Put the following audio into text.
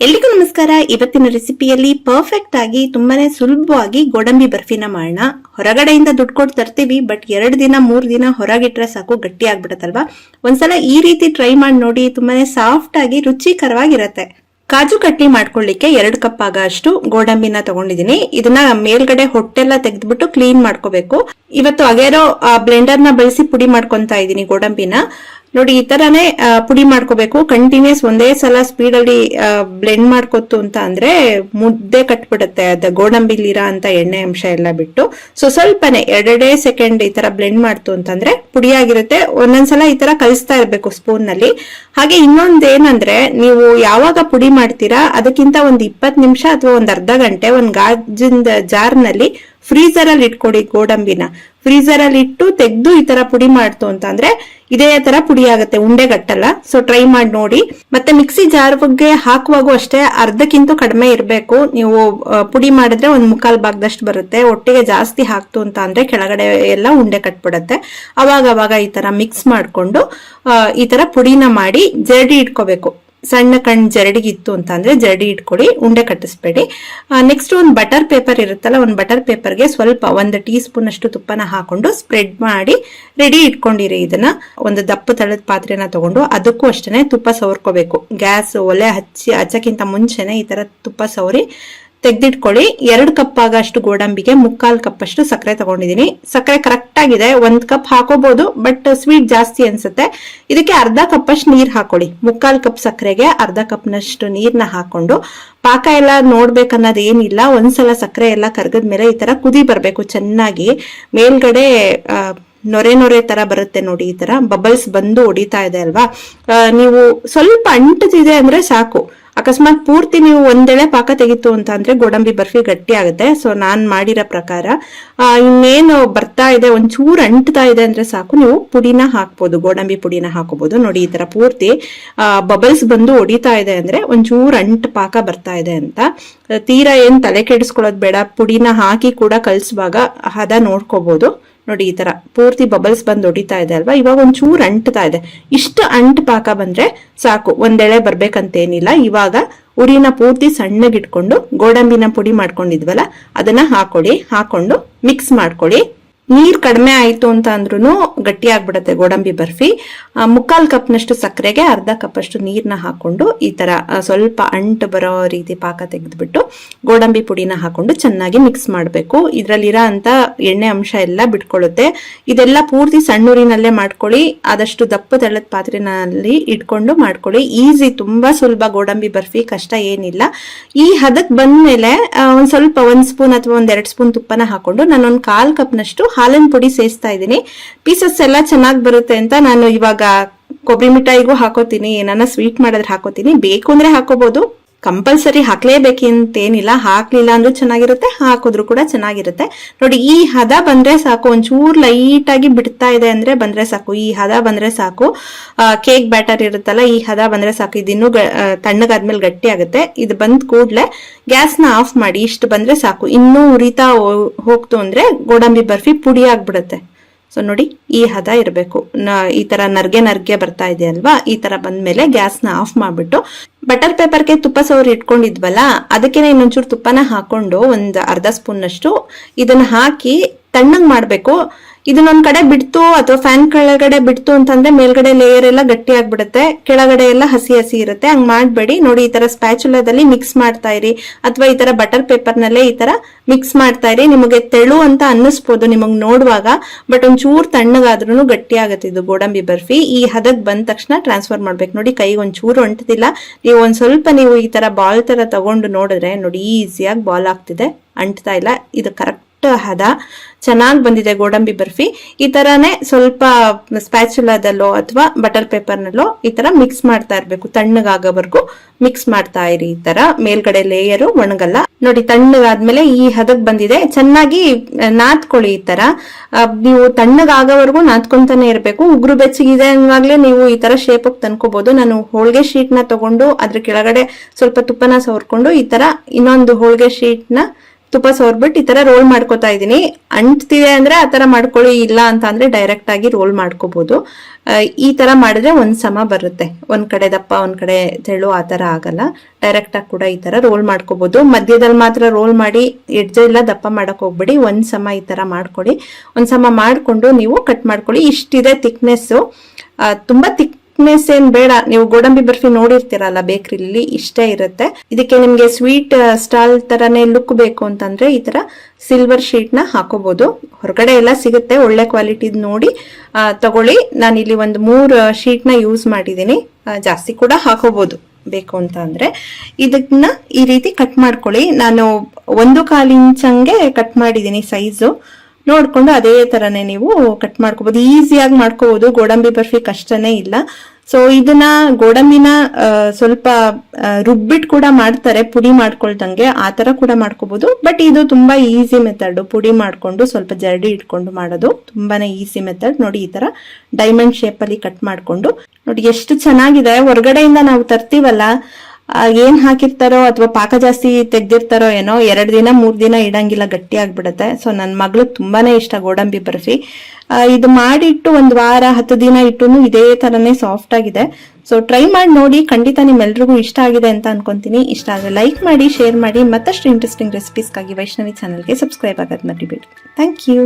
ಎಲ್ರಿಗೂ ನಮಸ್ಕಾರ. ಇವತ್ತಿನ ರೆಸಿಪಿಯಲ್ಲಿ ಪರ್ಫೆಕ್ಟ್ ಆಗಿ ತುಂಬಾನೇ ಸುಲಭವಾಗಿ ಗೋಡಂಬಿ ಬರ್ಫಿನ ಮಾಡೋಣ ಹೊರಗಡೆಯಿಂದ ದುಡ್ಡು ಕೊಟ್ಟು ತರ್ತೀವಿ ಬಟ್ ಎರಡು ದಿನ, ಮೂರು ದಿನ ಹೊರಗಿಟ್ರೆ ಸಾಕು, ಗಟ್ಟಿ ಆಗ್ಬಿಡತ್ತಲ್ವಾ? ಒಂದ್ಸಲ ಈ ರೀತಿ ಟ್ರೈ ಮಾಡಿ ನೋಡಿ, ತುಂಬಾನೇ ಸಾಫ್ಟ್ ಆಗಿ ರುಚಿಕರವಾಗಿರತ್ತೆ. ಕಾಜು ಕಟ್ಟಿ ಮಾಡ್ಕೊಳ್ಳಿಕ್ಕೆ ಎರಡು ಕಪ್ ಆಗ ಅಷ್ಟು ಗೋಡಂಬಿನ ತಗೊಂಡಿದೀನಿ ಇದನ್ನ ಮೇಲ್ಗಡೆ ಹೊಟ್ಟೆಲ್ಲ ತೆಗೆದ್ಬಿಟ್ಟು ಕ್ಲೀನ್ ಮಾಡ್ಕೋಬೇಕು. ಇವತ್ತು ಅಗೇರೋ ಬ್ಲೆಂಡರ್ನ ಬಳಸಿ ಪುಡಿ ಮಾಡ್ಕೊಂತ ಇದೀನಿ ಗೋಡಂಬಿನ. ನೋಡಿ, ಈ ತರಾನೇ ಪುಡಿ ಮಾಡ್ಕೋಬೇಕು. ಕಂಟಿನ್ಯೂಸ್ ಒಂದೇ ಸಲ ಸ್ಪೀಡ್ ಅಲ್ಲಿ ಬ್ಲೆಂಡ್ ಮಾಡ್ಕೊತು ಅಂತ ಅಂದ್ರೆ ಮುದ್ದೆ ಕಟ್ಬಿಡುತ್ತೆ. ಅದ ಗೋಡಂಬಿಲಿರೋ ಅಂತ ಎಣ್ಣೆ ಅಂಶ ಎಲ್ಲ ಬಿಟ್ಟು. ಸೊ ಸ್ವಲ್ಪನೇ, ಎರಡೆರಡೇ ಸೆಕೆಂಡ್ ಈ ತರ ಬ್ಲೆಂಡ್ ಮಾಡ್ತು ಅಂತಂದ್ರೆ ಪುಡಿಯಾಗಿರುತ್ತೆ ಒಂದೊಂದ್ಸಲ ಈ ತರ ಕಲಿಸ್ತಾ ಇರ್ಬೇಕು ಸ್ಪೂನ್ನಲ್ಲಿ ಹಾಗೆ ಇನ್ನೊಂದೇನಂದ್ರೆ, ನೀವು ಯಾವಾಗ ಪುಡಿ ಮಾಡ್ತೀರಾ, ಅದಕ್ಕಿಂತ ಒಂದ್ ಇಪ್ಪತ್ ನಿಮಿಷ ಅಥವಾ ಒಂದ್ ಅರ್ಧ ಗಂಟೆ, ಒಂದ್ ಗಾಜಿನ ಜಾರ್ನಲ್ಲಿ ಫ್ರೀಸರ್ ಅಲ್ಲಿ ಇಟ್ಕೊಡಿ ಗೋಡಂಬಿನ. ಫ್ರೀಸರ್ ಅಲ್ಲಿ ಇಟ್ಟು ತೆಗೆದು ಈ ತರ ಪುಡಿ ಮಾಡ್ತು ಅಂತ ಅಂದ್ರೆ ಇದೇ ತರ ಪುಡಿ ಆಗುತ್ತೆ, ಉಂಡೆ ಗಟ್ಟಲ್ಲ. ಸೊ ಟ್ರೈ ಮಾಡಿ ನೋಡಿ. ಮತ್ತೆ ಮಿಕ್ಸಿ ಜಾರ್ಗೆ ಹಾಕುವಾಗೂ ಅಷ್ಟೇ ಅರ್ಧಕ್ಕಿಂತ ಕಡಿಮೆ ಇರಬೇಕು. ನೀವು ಪುಡಿ ಮಾಡಿದ್ರೆ ಒಂದ್ ಮುಕ್ಕಾಲ್ ಭಾಗದಷ್ಟು ಬರುತ್ತೆ. ಒಟ್ಟಿಗೆ ಜಾಸ್ತಿ ಹಾಕ್ತು ಅಂತ ಅಂದ್ರೆ ಕೆಳಗಡೆ ಎಲ್ಲ ಉಂಡೆ ಕಟ್ಬಿಡತ್ತೆ. ಅವಾಗ ಅವಾಗ ಈ ತರ ಮಿಕ್ಸ್ ಮಾಡ್ಕೊಂಡು ಈ ತರ ಪುಡಿನ ಮಾಡಿ ಜರಡಿ ಇಟ್ಕೋಬೇಕು. ಸಣ್ಣ ಕಣ್ ಜರಡಿಗಿತ್ತು ಅಂತ ಅಂದ್ರೆ ಜರಡಿ ಇಟ್ಕೊಳ್ಳಿ ಉಂಡೆ ಕಟ್ಟಿಸ್ಬೇಡಿ. ನೆಕ್ಸ್ಟ್ ಒಂದು ಬಟರ್ ಪೇಪರ್ ಇರುತ್ತಲ್ಲ, ಒಂದು ಬಟರ್ ಪೇಪರ್ಗೆ ಸ್ವಲ್ಪ ಒಂದು ಟೀ ಸ್ಪೂನ್ ಅಷ್ಟು ತುಪ್ಪನ ಹಾಕೊಂಡು ಸ್ಪ್ರೆಡ್ ಮಾಡಿ ರೆಡಿ ಇಟ್ಕೊಂಡಿರಿ ಇದನ್ನ. ಒಂದು ದಪ್ಪ ತಳದ ಪಾತ್ರೆನ ತಗೊಂಡು ಅದಕ್ಕೂ ಅಷ್ಟೇ ತುಪ್ಪ ಸವರ್ಕೋಬೇಕು. ಗ್ಯಾಸ್ ಒಲೆ ಹಚ್ಚಿ, ಹಚ್ಚಕ್ಕಿಂತ ಮುಂಚೆನೆ ಈ ತರ ತುಪ್ಪ ಸವರಿ ತೆಗ್ದಿಟ್ಕೊಳ್ಳಿ. ಎರಡು ಕಪ್ ಆಗಷ್ಟು ಗೋಡಂಬಿಗೆ, ಮುಕ್ಕಾಲ್ ಕಪ್ ಅಷ್ಟು ಸಕ್ಕರೆ ತಗೊಂಡಿದ್ದೀನಿ. ಸಕ್ಕರೆ ಕರೆಕ್ಟ್ ಆಗಿದೆ. ಒಂದ್ ಕಪ್ ಹಾಕೋಬಹುದು ಬಟ್ ಸ್ವೀಟ್ ಜಾಸ್ತಿ ಅನ್ಸುತ್ತೆ. ಇದಕ್ಕೆ ಅರ್ಧ ಕಪ್ ಅಷ್ಟು ನೀರ್ ಹಾಕೊಳ್ಳಿ. ಮುಕ್ಕಾಲ್ ಕಪ್ ಸಕ್ಕರೆಗೆ ಅರ್ಧ ಕಪ್ನಷ್ಟು ನೀರ್ನ ಹಾಕೊಂಡು, ಪಾಕ ಎಲ್ಲ ನೋಡ್ಬೇಕನ್ನೋದು ಏನಿಲ್ಲ. ಒಂದ್ಸಲ ಸಕ್ಕರೆ ಎಲ್ಲ ಕರ್ಗದ್ಮೇಲೆ ಈ ತರ ಕುದಿ ಬರ್ಬೇಕು. ಚೆನ್ನಾಗಿ ಮೇಲ್ಗಡೆ ನೊರೆ ನೊರೆ ತರ ಬರುತ್ತೆ ನೋಡಿ ಈ ತರ. ಬಬಲ್ಸ್ ಬಂದು ಹೊಡಿತಾ ಇದೆ ಅಲ್ವಾ? ನೀವು ಸ್ವಲ್ಪ ಅಂಟದಿದೆ ಅಂದ್ರೆ ಸಾಕು. ಅಕಸ್ಮಾತ್ ಪೂರ್ತಿ ನೀವು ಒಂದೆಳೆ ಪಾಕ ತೆಗಿತು ಅಂತ ಅಂದ್ರೆ ಗೋಡಂಬಿ ಬರ್ಫಿ ಗಟ್ಟಿ ಆಗುತ್ತೆ. ಸೊ ನಾನ್ ಮಾಡಿರೋ ಪ್ರಕಾರ ಇನ್ನೇನು ಬರ್ತಾ ಇದೆ, ಒಂಚೂರು ಅಂಟ್ತಾ ಇದೆ ಅಂದ್ರೆ ಸಾಕು. ನೀವು ಪುಡಿನ ಹಾಕ್ಬೋದು, ಗೋಡಂಬಿ ಪುಡಿನ ಹಾಕೋಬಹುದು ನೋಡಿ, ಈ ತರ ಪೂರ್ತಿ ಬಬಲ್ಸ್ ಬಂದು ಹೊಡಿತಾ ಇದೆ ಅಂದ್ರೆ ಒಂಚೂರು ಅಂಟ್ ಪಾಕ ಬರ್ತಾ ಇದೆ ಅಂತ. ತೀರಾ ಏನ್ ತಲೆ ಕೆಡಿಸ್ಕೊಳ್ಳೋದು ಬೇಡ. ಪುಡಿನ ಹಾಕಿ ಕೂಡ ಕಲ್ಸುವಾಗ ಹದ ನೋಡ್ಕೋಬಹುದು ನೋಡಿ ಈ ತರ ಪೂರ್ತಿ ಬಬಲ್ಸ್ ಬಂದು ಹೊಡಿತಾ ಇದೆ ಅಲ್ವಾ? ಇವಾಗ ಒಂಚೂರು ಅಂಟ್ತಾ ಇದೆ. ಇಷ್ಟು ಅಂಟ್ ಪಾಕ ಬಂದ್ರೆ ಸಾಕು. ಒಂದೆಳೆ ಬರ್ಬೇಕಂತೇನಿಲ್ಲ. ಇವಾಗ ಉರಿನ ಪೂರ್ತಿ ಸಣ್ಣಗಿಟ್ಕೊಂಡು ಗೋಡಂಬಿನ ಪುಡಿ ಮಾಡ್ಕೊಂಡಿದ್ವಲ್ಲ, ಅದನ್ನ ಹಾಕೊಳ್ಳಿ. ಹಾಕೊಂಡು ಮಿಕ್ಸ್ ಮಾಡ್ಕೊಳ್ಳಿ. ನೀರ್ ಕಡಿಮೆ ಆಯ್ತು ಅಂತ ಅಂದ್ರೂ ಗಟ್ಟಿ ಆಗ್ಬಿಡತ್ತೆ ಗೋಡಂಬಿ ಬರ್ಫಿ. ಮುಕ್ಕಾಲ್ ಕಪ್ನಷ್ಟು ಸಕ್ಕರೆಗೆ ಅರ್ಧ ಕಪ್ ಅಷ್ಟು ನೀರ್ನ ಹಾಕೊಂಡು ಈ ತರ ಸ್ವಲ್ಪ ಅಂಟು ಬರೋ ರೀತಿ ಪಾಕ ತೆಗೆದ್ಬಿಟ್ಟು ಗೋಡಂಬಿ ಪುಡಿನ ಹಾಕೊಂಡು ಚೆನ್ನಾಗಿ ಮಿಕ್ಸ್ ಮಾಡಬೇಕು. ಇದ್ರಲ್ಲಿರೋ ಅಂತ ಎಣ್ಣೆ ಅಂಶ ಎಲ್ಲ ಬಿಟ್ಕೊಳ್ಳುತ್ತೆ. ಇದೆಲ್ಲ ಪೂರ್ತಿ ಸಣ್ಣೂರಿನಲ್ಲೇ ಮಾಡ್ಕೊಳ್ಳಿ. ಆದಷ್ಟು ದಪ್ಪ ತೆಳ್ಳದ ಪಾತ್ರೆನಲ್ಲಿ ಇಟ್ಕೊಂಡು ಮಾಡ್ಕೊಳ್ಳಿ. ಈಸಿ, ತುಂಬಾ ಸುಲಭ ಗೋಡಂಬಿ ಬರ್ಫಿ, ಕಷ್ಟ ಏನಿಲ್ಲ. ಈ ಹದಕ್ ಬಂದ್ಮೇಲೆ ಒಂದ್ ಸ್ವಲ್ಪ ಒಂದ್ ಸ್ಪೂನ್ ಅಥವಾ ಒಂದ್ ಎರಡ್ ಸ್ಪೂನ್ ತುಪ್ಪನ ಹಾಕೊಂಡು ನಾನು ಒಂದ್ ಕಾಲ್ ಕಪ್ನಷ್ಟು ಹಾಲಿನ ಪುಡಿ ಸೇರಿಸ್ತಾ ಇದ್ದೀನಿ. ಪೀಸಸ್ ಎಲ್ಲ ಚೆನ್ನಾಗಿ ಬರುತ್ತೆ ಅಂತ ನಾನು ಇವಾಗ ಕೊಬ್ಬರಿ ಮಿಠಾಯಿಗೂ ಹಾಕೋತೀನಿ. ಏನಾನ ಸ್ವೀಟ್ ಮಾಡಿದ್ರೆ ಹಾಕೋತೀನಿ. ಬೇಕು ಅಂದ್ರೆ ಹಾಕೋಬಹುದು ಕಂಪಲ್ಸರಿ ಹಾಕ್ಲೇಬೇಕಂತೇನಿಲ್ಲ, ಹಾಕ್ಲಿಲ್ಲ ಅಂದ್ರೆ ಚೆನ್ನಾಗಿರುತ್ತೆ, ಹಾಕಿದ್ರು ಕೂಡ ಚೆನ್ನಾಗಿರುತ್ತೆ. ನೋಡಿ, ಈ ಹದ ಬಂದ್ರೆ ಸಾಕು, ಒಂಚೂರು ಲೈಟ್ ಆಗಿ ಬಿಡ್ತಾ ಇದೆ ಅಂದ್ರೆ ಬಂದ್ರೆ ಸಾಕು. ಈ ಹದ ಬಂದ್ರೆ ಸಾಕು. ಕೇಕ್ ಬ್ಯಾಟರ್ ಇರುತ್ತಲ್ಲ, ಈ ಹದ ಬಂದ್ರೆ ಸಾಕು. ಇದಿನ್ನೂ ತಣ್ಣಗಾದ್ಮೇಲೆ ಗಟ್ಟಿ ಆಗುತ್ತೆ ಇದು ಬಂದ್ ಕೂಡ್ಲೆ ಗ್ಯಾಸ್ನ ಆಫ್ ಮಾಡಿ, ಇಷ್ಟು ಬಂದ್ರೆ ಸಾಕು. ಇನ್ನೂ ಉರಿತಾ ಹೋಗ್ತು ಅಂದ್ರೆ ಗೋಡಂಬಿ ಬರ್ಫಿ ಪುಡಿ ಆಗ್ಬಿಡುತ್ತೆ. ಸೊ ನೋಡಿ, ಈ ಹದ ಇರಬೇಕು. ಈ ತರ ನರ್ಗೆ ನರ್ಗೆ ಬರ್ತಾ ಇದೆ ಅಲ್ವಾ? ಈ ತರ ಬಂದ್ಮೇಲೆ ಗ್ಯಾಸ್ನ ಆಫ್ ಮಾಡ್ಬಿಟ್ಟು ಬಟರ್ ಪೇಪರ್ಗೆ ತುಪ್ಪ ಸವರಿ ಇಟ್ಕೊಂಡಿದ್ವಲ್ಲ ಅದಕ್ಕೆ ಇನ್ನೊಂಚೂರು ತುಪ್ಪನ ಹಾಕೊಂಡು ಒಂದ್ ಅರ್ಧ ಸ್ಪೂನ್ ಅಷ್ಟು ಇದನ್ನ ಹಾಕಿ ತಣ್ಣಗ್ ಮಾಡ್ಬೇಕು. ಇದನ್ನೊಂದ್ ಕಡೆ ಬಿಡ್ತು ಅಥವಾ ಫ್ಯಾನ್ ಕೆಳಗಡೆ ಬಿಡ್ತು ಅಂತಂದ್ರೆ ಮೇಲ್ಗಡೆ ಲೇಯರ್ ಎಲ್ಲ ಗಟ್ಟಿ ಆಗ್ಬಿಡುತ್ತೆ. ಕೆಳಗಡೆ ಎಲ್ಲ ಹಸಿ ಹಸಿ ಇರುತ್ತೆ. ಹಂಗ್ ಮಾಡ್ಬೇಡಿ. ನೋಡಿ, ಈ ತರ ಸ್ಪ್ಯಾಚುಲಾದಲ್ಲಿ ಮಿಕ್ಸ್ ಮಾಡ್ತಾ ಇರಿ. ಅಥವಾ ಈ ತರ ಬಟರ್ ಪೇಪರ್ ನಲ್ಲೇ ಈ ತರ ಮಿಕ್ಸ್ ಮಾಡ್ತಾ ಇರಿ. ನಿಮಗೆ ತೆಳು ಅಂತ ಅನ್ನಿಸ್ಬೋದು ನಿಮಗ್ ನೋಡುವಾಗ. ಬಟ್ ಒಂಚೂರು ತಣ್ಣಗಾದ್ರೂ ಗಟ್ಟಿ ಆಗುತ್ತೆ ಇದು ಗೋಡಂಬಿ ಬರ್ಫಿ. ಈ ಹದಕ್ ಬಂದ ತಕ್ಷಣ ಟ್ರಾನ್ಸ್ಫರ್ ಮಾಡ್ಬೇಕು. ನೋಡಿ, ಕೈಗೆ ಒಂಚೂರು ಅಂಟದಿಲ್ಲ ನೀವು ಒಂದ್ ಸ್ವಲ್ಪ ನೀವು ಈ ತರ ಬಾಲ್ ತರ ತಗೊಂಡು ನೋಡಿದ್ರೆ ನೋಡಿ ಈಸಿಯಾಗಿ ಬಾಲ್ ಆಗ್ತಿದೆ. ಅಂಟ್ತಾ ಇಲ್ಲ. ಇದು ಕರೆಕ್ಟ್ ಹದ, ಚೆನ್ನಾಗಿ ಬಂದಿದೆ ಗೋಡಂಬಿ ಬರ್ಫಿ. ಈ ತರಾನೇ ಸ್ವಲ್ಪ ಸ್ಪ್ಯಾಚುಲಾದಲ್ಲೋ ಅಥವಾ ಬಟರ್ ಪೇಪರ್ನಲ್ಲೋ ಈ ತರ ಮಿಕ್ಸ್ ಮಾಡ್ತಾ ಇರ್ಬೇಕು ತಣ್ಣಗಾಗೋವರೆಗೂ. ಮಿಕ್ಸ್ ಮಾಡ್ತಾ ಇರಿ ಈ ತರ, ಮೇಲ್ಗಡೆ ಲೇಯರು, ಒಣಗಲ್ಲ. ನೋಡಿ, ತಣ್ಣಗಾದ್ಮೇಲೆ ಈ ಹದಕ್ ಬಂದಿದೆ. ಚೆನ್ನಾಗಿ ನಾತ್ಕೊಳ್ಳಿ ಈ ತರ. ನೀವು ತಣ್ಣಗಾಗೋವರೆಗೂ ನಾತ್ಕೊಂತಾನೆ ಇರಬೇಕು. ಉಗುರು ಬೆಚ್ಚಗಿದೆ ಅನ್ನುವಾಗ್ಲೇ ನೀವು ಈ ತರ ಶೇಪ್ ತಂದ್ಕೋಬಹುದು ನಾನು ಹೋಳ್ಗೆ ಶೀಟ್ನ ತಗೊಂಡು ಅದ್ರ ಕೆಳಗಡೆ ಸ್ವಲ್ಪ ತುಪ್ಪನ ಸವರ್ಕೊಂಡು ಈ ತರ ಇನ್ನೊಂದು ಹೋಳ್ಗೆ ಶೀಟ್ನ ತುಪ್ಪ ಸೋರ್ಬಿಟ್ಟು ಈ ತರ ರೋಲ್ ಮಾಡ್ಕೋತಾ ಇದ್ದೀನಿ. ಅಂಟ್ತಿದೆ ಅಂದ್ರೆ ಆ ತರ ಮಾಡ್ಕೊಳ್ಳಿ, ಇಲ್ಲ ಅಂತ ಅಂದ್ರೆ ಡೈರೆಕ್ಟ್ ಆಗಿ ರೋಲ್ ಮಾಡ್ಕೋಬಹುದು ಈ ತರ ಮಾಡಿದ್ರೆ ಒಂದ್ ಸಮ ಬರುತ್ತೆ. ಒಂದ್ ಕಡೆ ದಪ್ಪ, ಒಂದ್ ಕಡೆ ತೆಳು, ಆ ತರ ಆಗಲ್ಲ. ಡೈರೆಕ್ಟ್ ಆಗಿ ಕೂಡ ಈ ತರ ರೋಲ್ ಮಾಡ್ಕೋಬಹುದು ಮಧ್ಯದಲ್ಲಿ ಮಾತ್ರ ರೋಲ್ ಮಾಡಿ ಎಡ್ಜ್ ಇಲ್ಲ ದಪ್ಪ ಮಾಡಕ್ ಹೋಗ್ಬೇಡಿ. ಒಂದ್ ಸಮ ಈ ತರ ಮಾಡ್ಕೊಳ್ಳಿ. ಒಂದ್ ಸಮ ಮಾಡ್ಕೊಂಡು ನೀವು ಕಟ್ ಮಾಡ್ಕೊಳ್ಳಿ. ಇಷ್ಟಿದೆ ಥಿಕ್ನೆಸ್ ತುಂಬಾ ಥಿಕ್ನೆಸ್ ಏನ್ ಬೇಡ. ನೀವು ಗೋಡಂಬಿ ಬರ್ಫಿ ನೋಡಿರ್ತೀರಲ್ಲ ಬೇಕರಿಲಿ ಇಷ್ಟೇ ಇರುತ್ತೆ. ಇದಕ್ಕೆ ನಿಮ್ಗೆ ಸ್ವೀಟ್ ಸ್ಟಾಲ್ ತರನೇ ಲುಕ್ ಬೇಕು ಅಂತಂದ್ರೆ ಈ ತರ ಸಿಲ್ವರ್ ಶೀಟ್ನ ಹಾಕೋಬಹುದು ಹೊರಗಡೆ ಎಲ್ಲ ಸಿಗುತ್ತೆ, ಒಳ್ಳೆ ಕ್ವಾಲಿಟಿ ನೋಡಿ. ತಗೊಳ್ಳಿ. ನಾನು ಇಲ್ಲಿ ಒಂದು ಮೂರ್ ಶೀಟ್ನ ಯೂಸ್ ಮಾಡಿದೀನಿ ಜಾಸ್ತಿ ಕೂಡ ಹಾಕೋಬಹುದು ಬೇಕು ಅಂತ ಅಂದ್ರೆ. ಇದನ್ನ ಈ ರೀತಿ ಕಟ್ ಮಾಡ್ಕೊಳ್ಳಿ. ನಾನು ಒಂದು ಕಾಲು ಇಂಚಂಗೆ ಕಟ್ ಮಾಡಿದೀನಿ ಸೈಜು ನೋಡ್ಕೊಂಡು ಅದೇ ತರನೇ ನೀವು ಕಟ್ ಮಾಡ್ಕೋಬೋದು. ಈಸಿಯಾಗಿ ಮಾಡ್ಕೋಬಹುದು ಗೋಡಂಬಿ ಬರ್ಫಿ ಕಷ್ಟನೇ ಇಲ್ಲ. ಸೊ ಇದನ್ನ ಗೋಡಂಬಿನ ಸ್ವಲ್ಪ ರುಬ್ಬಿಟ್ ಕೂಡ ಮಾಡ್ತಾರೆ. ಪುಡಿ ಮಾಡ್ಕೊಳ್ದಂಗೆ ಆ ತರ ಕೂಡ ಮಾಡ್ಕೋಬಹುದು ಬಟ್ ಇದು ತುಂಬಾ ಈಸಿ ಮೆಥಡ್ ಪುಡಿ ಮಾಡ್ಕೊಂಡು ಸ್ವಲ್ಪ ಜರಡಿ ಇಟ್ಕೊಂಡು ಮಾಡೋದು ತುಂಬಾನೇ ಈಸಿ ಮೆಥಡ್ ನೋಡಿ ಈ ತರ ಡೈಮಂಡ್ ಶೇಪ್ ಅಲ್ಲಿ ಕಟ್ ಮಾಡ್ಕೊಂಡು. ನೋಡಿ ಎಷ್ಟು ಚೆನ್ನಾಗಿದೆ. ಹೊರಗಡೆಯಿಂದ ನಾವು ತರ್ತೀವಲ್ಲ ಏನ್ ಹಾಕಿರ್ತಾರೋ ಅಥವಾ ಪಾಕ ಜಾಸ್ತಿ ತೆಗ್ದಿರ್ತಾರೋ ಏನೋ ಎರಡು ದಿನ, ಮೂರು ದಿನ ಇಡಂಗಿಲ್ಲ, ಗಟ್ಟಿ ಆಗ್ಬಿಡುತ್ತೆ. ಸೊ ನನ್ನ ಮಗಳು ತುಂಬಾನೇ ಇಷ್ಟ ಗೋಡಂಬಿ ಬರ್ಫಿ ಇದು ಮಾಡಿಟ್ಟು ಒಂದು ವಾರ, ಹತ್ತು ದಿನ ಇಟ್ಟು ಇದೇ ತರನೇ ಸಾಫ್ಟ್ ಆಗಿದೆ. ಸೊ ಟ್ರೈ ಮಾಡಿ ನೋಡಿ, ಖಂಡಿತ ನಿಮ್ಮೆಲ್ರಿಗೂ ಇಷ್ಟ ಆಗಿದೆ ಅಂತ ಅನ್ಕೊಂತೀನಿ. ಇಷ್ಟ ಆದ್ರೆ ಲೈಕ್ ಮಾಡಿ ಶೇರ್ ಮಾಡಿ. ಮತ್ತಷ್ಟು ಇಂಟ್ರೆಸ್ಟಿಂಗ್ ರೆಸಿಪೀಸ್ಗಾಗಿ ವೈಷ್ಣವಿ ಚಾನಲ್ಗೆ ಸಬ್ಸ್ಕ್ರೈಬ್ ಆಗೋದು ಮರಿಬೇಡಿ. Thank you